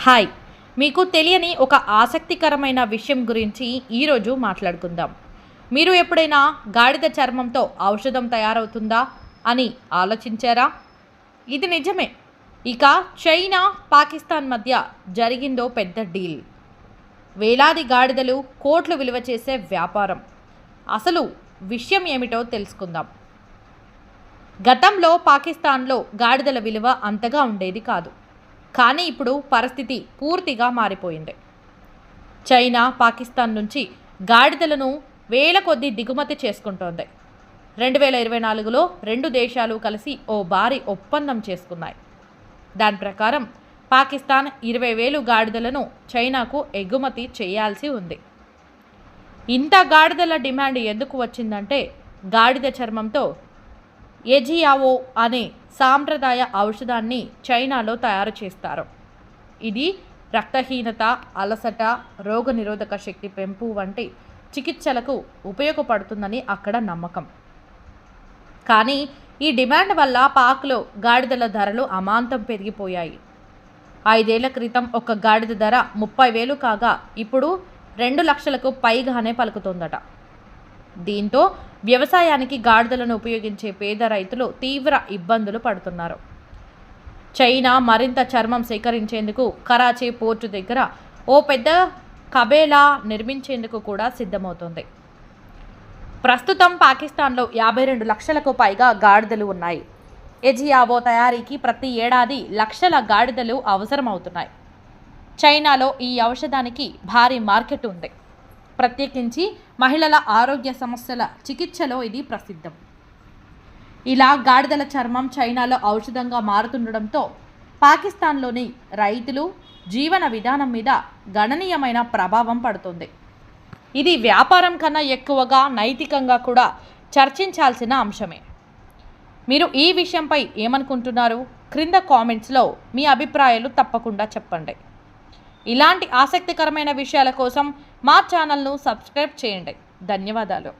Hi. మీకు తెలియని ఒక ఆసక్తికరమైన విషయం గురించి ఈరోజు మాట్లాడుకుందాం. మీరు ఎప్పుడైనా గాడిద చర్మంతో ఔషధం తయారవుతుందా అని ఆలోచించారా? ఇది నిజమే. ఇక చైనా పాకిస్తాన్ మధ్య జరిగిందో పెద్ద డీల్. వేలాది గాడిదలు కోట్లు విలువ చేసే వ్యాపారం. అసలు విషయం ఏమిటో తెలుసుకుందాం. గతంలో పాకిస్తాన్లో గాడిదల విలువ అంతగా ఉండేది కాదు. కానీ ఇప్పుడు పరిస్థితి పూర్తిగా మారిపోయింది. చైనా పాకిస్తాన్ నుంచి గాడిదలను వేల కొద్దీ దిగుమతి చేసుకుంటోంది. రెండు వేల ఇరవై నాలుగులో రెండు దేశాలు కలిసి ఓ భారీ ఒప్పందం చేసుకున్నాయి. దాని ప్రకారం పాకిస్తాన్ ఇరవై వేలు గాడిదలను చైనాకు ఎగుమతి చేయాల్సి ఉంది. ఇంత గాడిదల డిమాండ్ ఎందుకు వచ్చిందంటే గాడిద చర్మంతో ఎజియావో అనే సాంప్రదాయ ఔషధాన్ని చైనాలో తయారు చేస్తారు. ఇది రక్తహీనత అలసట రోగనిరోధక శక్తి పెంపు వంటి చికిత్సలకు ఉపయోగపడుతుందని అక్కడ నమ్మకం. కానీ ఈ డిమాండ్ వల్ల పాక్లో గాడిదల ధరలు అమాంతం పెరిగిపోయాయి. ఐదేళ్ళ క్రితం ఒక గాడిద ధర ముప్పై వేలు కాగా ఇప్పుడు రెండు లక్షలకు పైగానే పలుకుతోందట. దీంతో వ్యవసాయానికి గాడిదలను ఉపయోగించే పేద రైతులు తీవ్ర ఇబ్బందులు పడుతున్నారు. చైనా మరింత చర్మం సేకరించేందుకు కరాచీ పోర్టు దగ్గర ఓ పెద్ద కబేలా నిర్మించేందుకు కూడా సిద్ధమవుతుంది. ప్రస్తుతం పాకిస్తాన్లో యాభై రెండు లక్షలకు పైగా గాడిదలు ఉన్నాయి. ఎజియావో తయారీకి ప్రతి ఏడాది లక్షల గాడిదలు అవసరమవుతున్నాయి. చైనాలో ఈ ఔషధానికి భారీ మార్కెట్ ఉంది. ప్రత్యేకించి మహిళల ఆరోగ్య సమస్యల చికిత్సలో ఇది ప్రసిద్ధం. ఇలా గాడిదల చర్మం చైనాలో ఔషధంగా మారుతుండడంతో పాకిస్తాన్లోని రైతులు జీవన విధానం మీద గణనీయమైన ప్రభావం పడుతుంది. ఇది వ్యాపారం కన్నా ఎక్కువగా నైతికంగా కూడా చర్చించాల్సిన అంశమే. మీరు ఈ విషయంపై ఏమనుకుంటున్నారు? క్రింద కామెంట్స్లో మీ అభిప్రాయాలు తప్పకుండా చెప్పండి. ఇలాంటి ఆసక్తికరమైన విషయాల కోసం మా ఛానల్ను సబ్స్క్రైబ్ చేయండి. ధన్యవాదాలు.